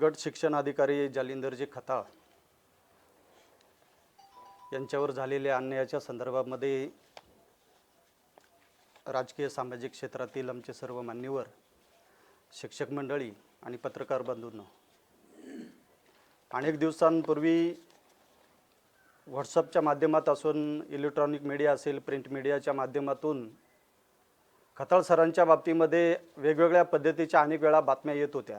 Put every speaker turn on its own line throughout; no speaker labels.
गट शिक्षण अधिकारी जालिंदरजी खताळ यांच्यावर झालेल्या अन्यायाच्या संदर्भामध्ये राजकीय सामाजिक क्षेत्रातील आमचे सर्व मान्यवर शिक्षक मंडळी आणि पत्रकार बंधूंनो अनेक दिवसांपूर्वी व्हॉट्सअपच्या माध्यमात असून इलेक्ट्रॉनिक मीडिया असेल प्रिंट मीडियाच्या माध्यमातून खताळ सरांच्या बाबतीमध्ये वेगवेगळ्या पद्धतीच्या अनेक वेळा बातम्या येत होत्या.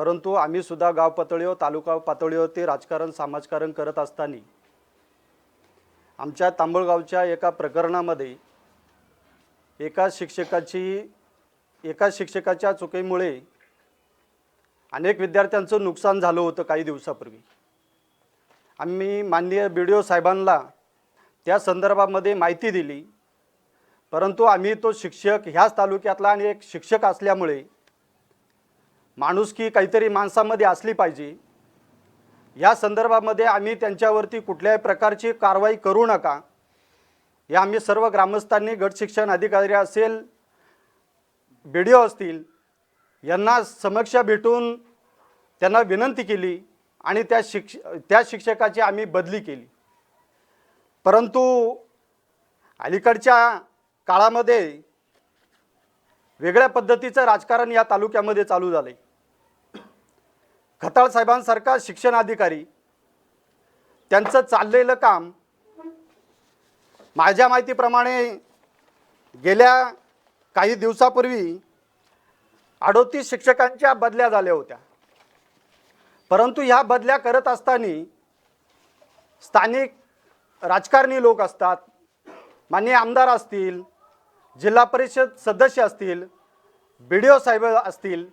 परंतु आम्ही सुद्धा गाव पातळीवर तालुका पातळीवरती राजकारण समाजकारण करत असताना आमच्या तांबळगावच्या एका प्रकरणामध्ये एका शिक्षकाची एका शिक्षकाच्या चुकीमुळे अनेक विद्यार्थ्यांचं नुकसान झालं होतं काही दिवसापूर्वी. आम्ही माननीय बी डी ओ साहेबांना त्या संदर्भामध्ये माहिती दिली. परंतु आम्ही तो शिक्षक ह्याच तालुक्यातला आणि एक शिक्षक असल्यामुळे माणुसकी काहीतरी माणसामध्ये असली पाहिजे. या संदर्भामध्ये आम्ही त्यांच्यावरती कुठल्याही प्रकारची कारवाई करू नका. हे आम्ही सर्व ग्रामस्थांनी गट शिक्षण अधिकारी असेल बी डी ओ असतील यांना समक्ष भेटून त्यांना विनंती केली आणि त्या शिक्ष त्या शिक्षकाची आम्ही बदली केली. परंतु अलीकडच्या काळामध्ये वेगळ्या पद्धतीचं राजकारण या तालुक्यामध्ये चालू झालं आहे खताळ साहेबांसारखा शिक्षण अधिकारी त्यांचं चाललेलं काम माझ्या माहितीप्रमाणे गेल्या काही दिवसापूर्वी अडोतीस शिक्षकांच्या बदल्या झाल्या होत्या. परंतु ह्या बदल्या करत असताना स्थानिक राजकारणी लोक असतात मान्य आमदार असतील जिल्हा परिषद सदस्य असतील बी डी ओ साहेब असतील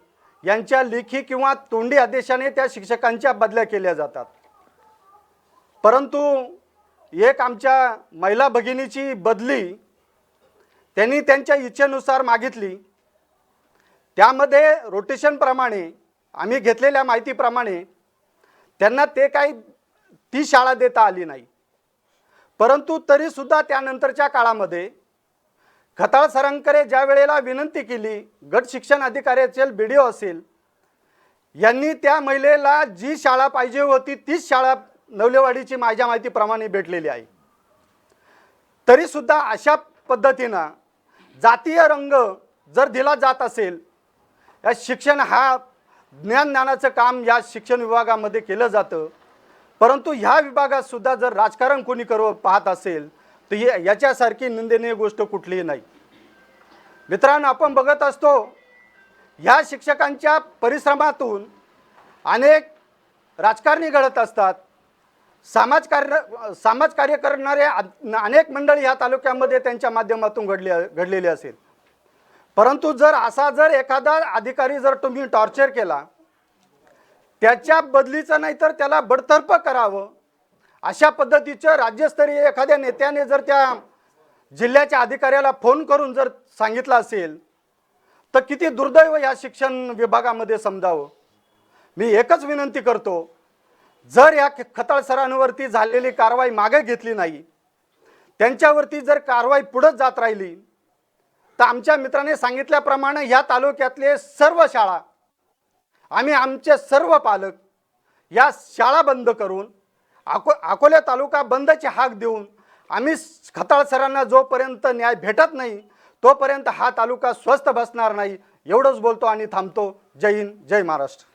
यांच्या लेखी किंवा तोंडी आदेशाने त्या शिक्षकांच्या बदल्या केल्या जातात. परंतु एक आमच्या महिला भगिनीची बदली त्यांनी त्यांच्या इच्छेनुसार मागितली. त्यामध्ये रोटेशनप्रमाणे आम्ही घेतलेल्या माहितीप्रमाणे त्यांना ते काही ती शाळा देता आली नाही. परंतु तरीसुद्धा त्यानंतरच्या काळामध्ये खताळ सरांकडे ज्या वेळेला विनंती केली गट शिक्षण अधिकारी असेल बी डी ओ असेल यांनी त्या महिलेला जी शाळा पाहिजे होती तीच शाळा नवलेवाडीची माझ्या माहितीप्रमाणे भेटलेली आहे. तरीसुद्धा अशा पद्धतीनं जातीय रंग जर दिला जात असेल या शिक्षण हा ज्ञान ज्ञानाचं काम या शिक्षण विभागामध्ये केलं जातं. परंतु ह्या विभागातसुद्धा जर राजकारण कोणी करू पाहत असेल तर हे याच्यासारखी निंदनीय गोष्ट कुठलीही नाही. मित्रांनो आपण बघत असतो ह्या शिक्षकांच्या परिश्रमातून अनेक राजकारणी घडत असतात. समाजकार्य समाजकार्य करणारे अनेक मंडळी ह्या तालुक्यामध्ये त्यांच्या माध्यमातून घडले घडलेली असेल. परंतु जर असा जर एखादा अधिकारी जर तुम्ही टॉर्चर केला त्याच्या बदलीचं नाही तर त्याला बडतर्फ करावं. अशा पद्धतीचं राज्यस्तरीय एखाद्या नेत्याने जर त्या जिल्ह्याच्या अधिकाऱ्याला फोन करून जर सांगितलं असेल तर किती दुर्दैव या शिक्षण विभागामध्ये समजावं? मी एकच विनंती करतो जर या खताळ सरांवरती झालेली कारवाई मागे घेतली नाही त्यांच्यावरती जर कारवाई पुढं जात राहिली तर आमच्या मित्राने सांगितल्याप्रमाणे ह्या तालुक्यातले सर्व शाळा आम्ही आमचे सर्व पालक या शाळा बंद करून अको अकोला तालुका बंदची हाक देऊन आम्ही खताळ सरांना जोपर्यंत न्याय भेटत नाही तोपर्यंत हा तालुका स्वस्थ बसणार नाही एवढंच बोलतो आणि थांबतो. जय हिंद जय महाराष्ट्र.